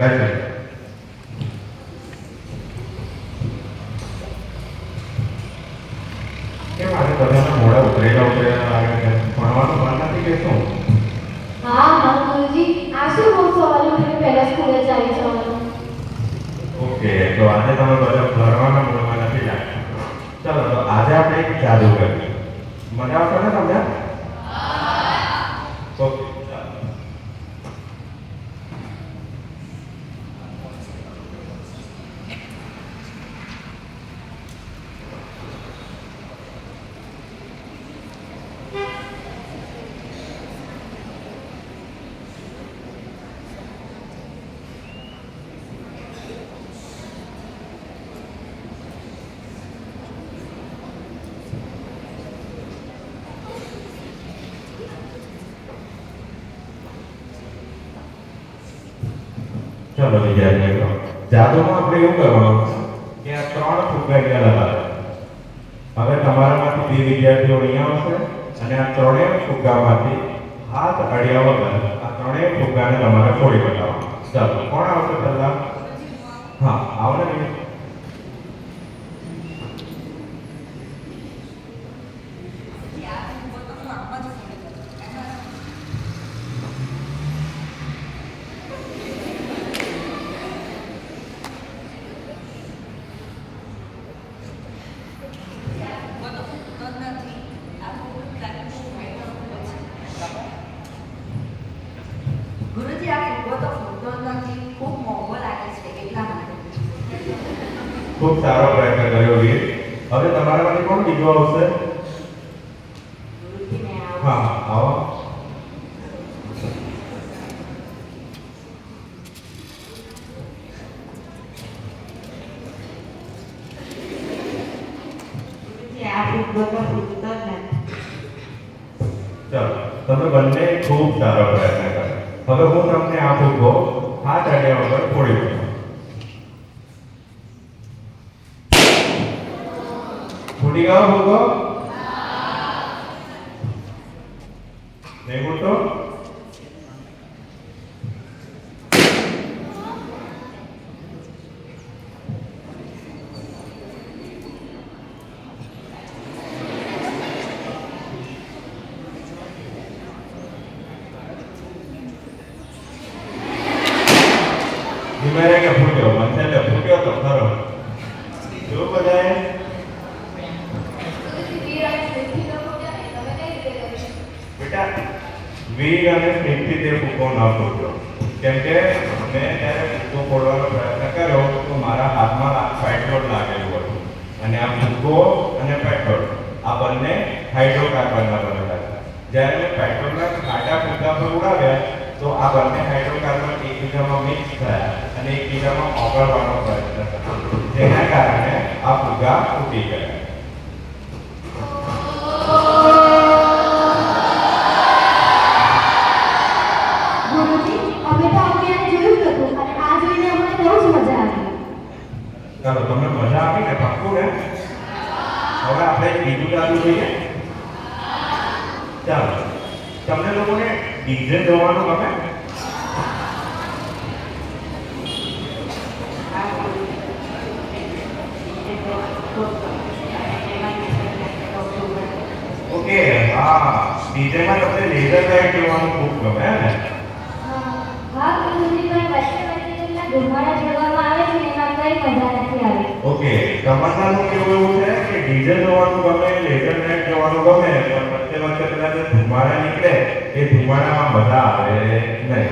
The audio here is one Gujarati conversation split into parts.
બેસો કેમ આજે બધાના મોઢા ઉતરેલા ઉતરેલા લાગે છે? ભણવાનું મન નથી કે શું હા હા ગુરુજી. આ શું બહુ સવાલ ઉઠીને પહેલા સ્કૂલે જવાનું ઓકે તો આજે તમે બધા ભણવાના મૂડમાં નથી લાગતા. ચલો તો આજે આપણે એક જાદુ કરીએ. મજા આવશે ને તમને ઓકે ચાલો. ચલો વિદ્યાર્થીઓ જાદુમાં આપણે એવું કરવાનું કે આ ત્રણ ફુગ્ગા ગયા લગાવે હવે તમારામાંથી બે વિદ્યાર્થીઓ અહીંયા આવશે અને આ ત્રણેય ફુગ્ગામાંથી હાથ અડ્યા વગર આ ત્રણેય ફુગ્ગાને તમારે ફોડી બતાવો ચાલો, કોણ આવશે પહેલા? હા આવો ને વિનય. ગુરુજી આ ફૂગો તો ફૂટતો નથી ખૂબ મોંઘો લાગે છે એટલા માટે ખૂબ સારો પ્રયત્ન કર્યો વીર. હવે તમારામાંથી કોણ બીજું આવશે? હા આવો ગુરુજી આ ફૂગો તો ફૂટતો જ નથી ચાલો તમે બંને ખૂબ સારો પ્રયત્ન કર્યો હવે હું તમને આ ફૂગો હાથ અડ્યા વગર ફોડી દઉં ફૂટી ગયો ફૂગો નહીં ફૂટતો ધીમે રહીને ફૂટ્યો બનશે એટલે ફૂટ્યો તો ખરો જો બધાએ બેટા વીર અને સ્મિતથી તે ફૂગો ન ફૂટ્યો કેમ કે મેં જ્યારે ફૂગો ફોડવાનો પ્રયત્ન કર્યો તો મારા હાથમાં પેટ્રોલ લાગેલું હતું અને આ ફૂગો અને પેટ્રોલ આ બંને હાઇડ્રોકાર્બનના બનેલા છે જ્યારે મેં પેટ્રોલના કાંટા ફૂગા પર ઉડાવ્યા તો આ બંને હાઇડ્રોકાર્બન એકબીજામાં મિક્સ થયા અને એકબીજામાં ઓગળવાનો પ્રયત્ન કર્યો જેના કારણે આ ફુગા ફૂટી ગયા ચાલો તમને મજા આવી ને પાક્કું ને હવે આપણે બીજું જાદુ જોઈએ ચાલો તમને લોકોને ડીજે જવાનું ગમે આ ગુરુજી એ તો ખૂબ ગમે છે એમાં ઓક્ટોબર ઓકે હા ડીજેમાં તમને લેઝર લાઇટ જોવાનું ખૂબ ગમે હે ને હા ગુરુજી પણ વચ્ચે વચ્ચે કેટલા ધુમાડા જોવામાં આવે છે ને એમાં કઈ મજા નથી આવી ઓકે તમન્નાનું કેવું એવું છે કે ડીજે જોવાનું ગમે લેઝર લાઇટ જોવાનું ગમે પણ વચ્ચે વચ્ચે પેલા જે ધુમાડા નીકળે એ ધુમાડામાં મજા આવે નહીં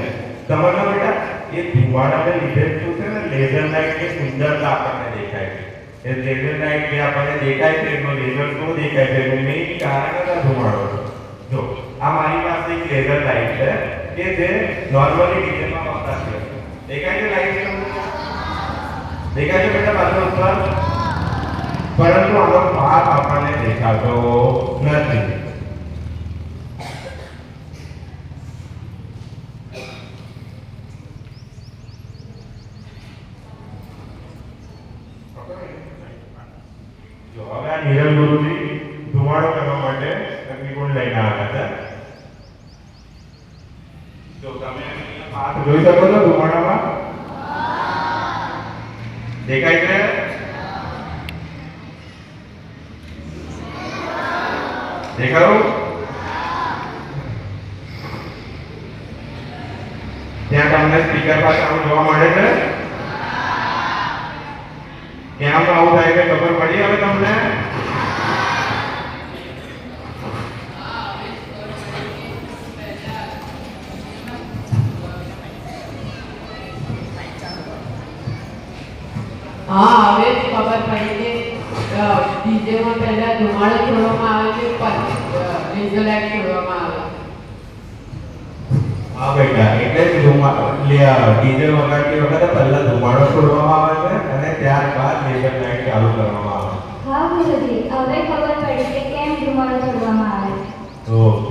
તમન્ના બેટા એ ધુમાડાને લીધે શું છે ને લેઝર લાઇટની સુંદરતા આપણને દેખાય છે દેખાય છે શું દેખાય છે, એનું જ આ મારી પાસે એક લેઝર લાઇટ છે, કે જે નોર્મલી ડીજેમાં વપરાશ છે. દેખાય છે લાઇટ દેખાય છે બેટા પરંતુ આનો ભાગ આપણને દેખાતો નથી. દેખાય છે? દેખાયું ત્યાં તમને સ્પીકર પાસે આવું જોવા મળે છે? કેમ આવું થાય કે ખબર પડી હવે તમને હા હવે જ ખબર પડી કે ડીજેમાં પહેલા ધુમાડો છોડવામાં આવે છે ડીઝલ લાઈટ છોડવામાં આવે હા બેટા એટલે જ ધુમા ડીઝલ વગાડતી વખતે પહેલા ધુમાડો છોડવામાં આવે છે અને ત્યારબાદ લેઝર લાઇટ ચાલુ કરવામાં આવે હા ગુરુજી હવે ખબર પડી કે કેમ ધુમાડો છોડવામાં આવે છે? છે ઓકે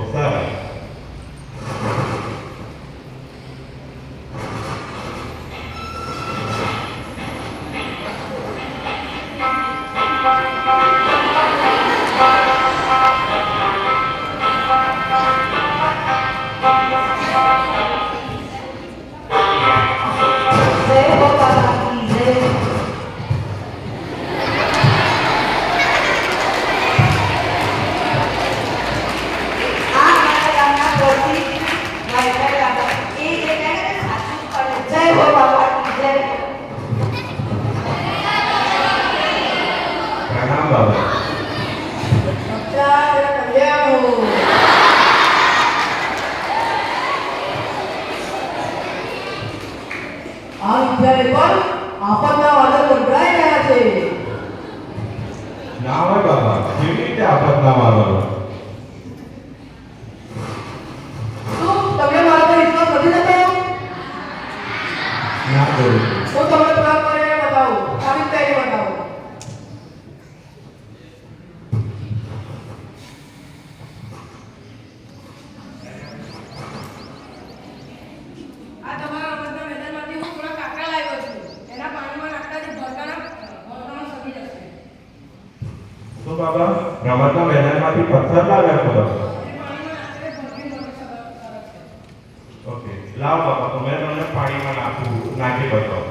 એના પાણીમાં નાખવાથી ભરતાના ભરતાનો સમી જશે. શું બાબા રમતના મેદાનમાંથી પથ્થર લાવ્યા મદદ ઓકે લાવ બાબા તો મેં તમને પાણીમાં નાખું નાખી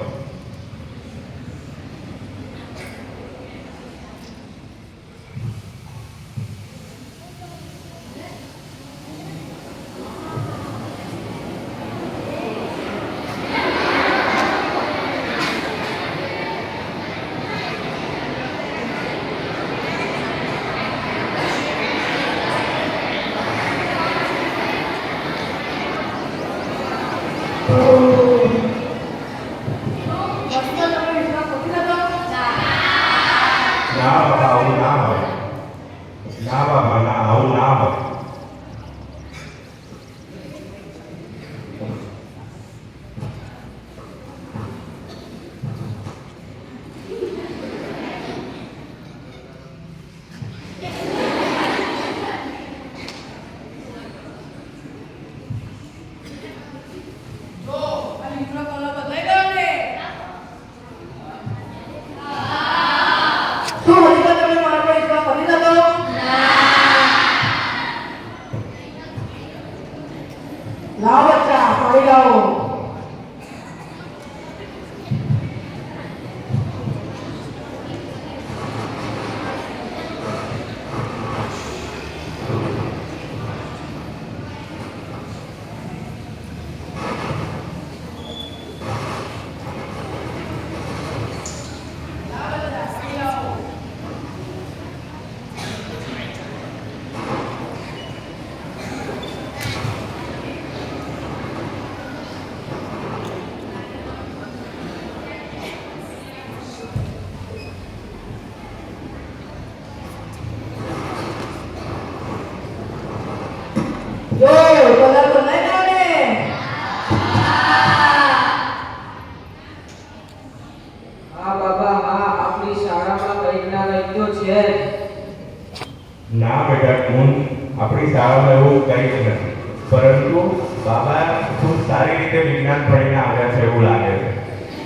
એવું કંઈ જ નથી. પરંતુ બાબા ખૂબ સારી રીતે વિજ્ઞાન ભણીને આવ્યા છે એવું લાગે છે.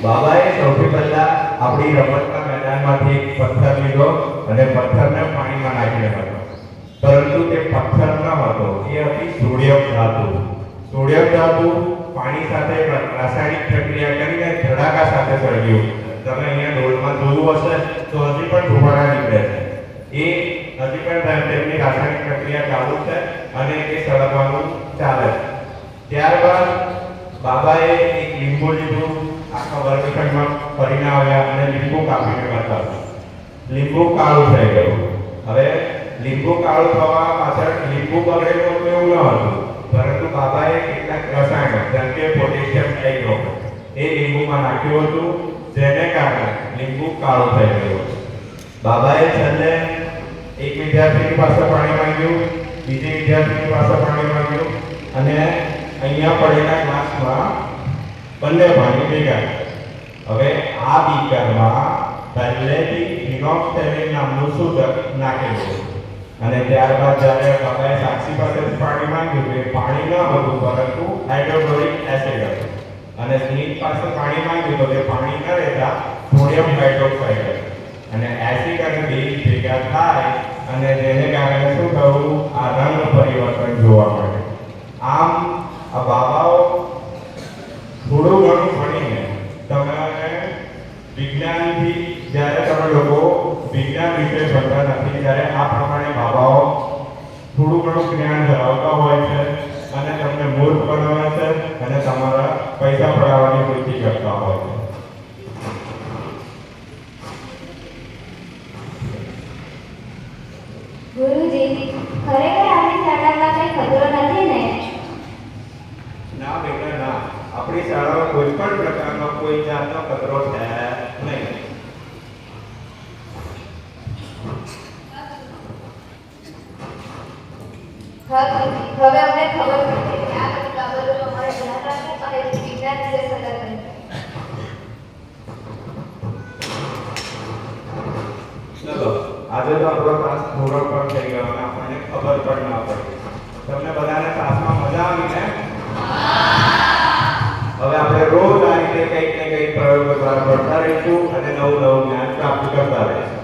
બાબાએ સૌથી પહેલા આપણી રમતના મેદાનમાંથી એક પથ્થર લીધો અને પથ્થરને પાણીમાં નાખી હતો પરંતુ તે પથ્થર ન હતો, એ હતી સોડિયમ ધાતુ. સોડિયમ ધાતુ પાણી સાથે રાસાયણિક પ્રક્રિયા કરીને ધડાકા સાથે સળગ્યું. તમે અહીંયા ડોલમાં જોયું હશે તો હજી પણ ધુમાડા નીકળે છે. એ હજી પણ તેમ- તેમની રાસાયણિક પ્રક્રિયા ચાલુ છે અને એ સળગવાનું ચાલે છે. ત્યારબાદ બાબાએ એક લીંબુ લીધું. આખા વર્ગખંડમાં ફરીને આવ્યા અને લીંબુ કાપીને બતાવ્યું. લીંબુ કાળું થઈ ગયું. હવે લીંબુ કાળું થવા પાછળ લીંબુ બગડેલું હતું એવું ન હતું. પરંતુ બાબાએ કેટલાક રસાયણ, જેમ કે પોટેશિયમ ટાઇક્રોમેટ એ લીંબુમાં નાખ્યું હતું. જેને કારણે લીંબુ કાળું થઈ ગયું બાબાએ છેલ્લે એક વિદ્યાર્થીની પાસે પાણી માંગ્યું, બીજી વિદ્યાર્થીની પાસે પાણી માંગ્યું અને અહીંયા પડેલા ગ્લાસમાં બંને પાણી ભેગા હવે આ બીકરમાં પહેલેથી ફિનોક્સેલિન નામનું સૂચક નાખેલું અને ત્યારબાદ જ્યારે બાબાએ સાક્ષી પાસે પાણી માંગ્યું કે પાણી ન હતું પરંતુ હાઇડ્રોક્લોરિક એસિડ હતું. અને સ્મિત પાસે પાણી માંગ્યું તો તે પાણી ન રહેતા સોડિયમ હાઇડ્રોક્સાઇડ અને એસિડ અને બેઝ ભેગા થાય અને જેને કારણે શું થયું? આ રંગ પરિવર્તન જોવા મળે. આમ, આ બાબાઓ થોડું ઘણું ભણીને તમે વિજ્ઞાનથી જ્યારે તમે લોકો વિજ્ઞાન વિશે ભણતા નથી, ત્યારે આ પ્રમાણે બાબાઓ થોડું ઘણું જ્ઞાન ધરાવતા હોય છે અને તમને મૂર્ખ બનાવે છે અને તમારા પૈસા પડાવવાની વૃત્તિ કરતા હોય છે ગુરુજી ખરેખર આપણી શાળામાં કઈ ખતરો નથી ને? ના બેટા, ના. આપણી શાળામાં કોઈ પણ પ્રકારનો કોઈ જાતનો ખતરો છે નહીં હા ગુરુજી હવે અમને ખબર પડી કે આ બધી બાબતોનું અમારે ધ્યાન રાખવું અને વિજ્ઞાન વિશે સતર્ક રહેવું ચલો આજે તો આપણો ક્લાસ પૂરો પણ થઈ ગયો અને આપણને ખબર પણ ના પડી. તમને બધાને ક્લાસમાં મજા આવી ને? હવે આપણે રોજ આ રીતે કંઈક ને કંઈક પ્રયોગો દ્વારા ભણતા રહીશું અને નવું નવું જ્ઞાન પ્રાપ્ત કરતા રહીશું.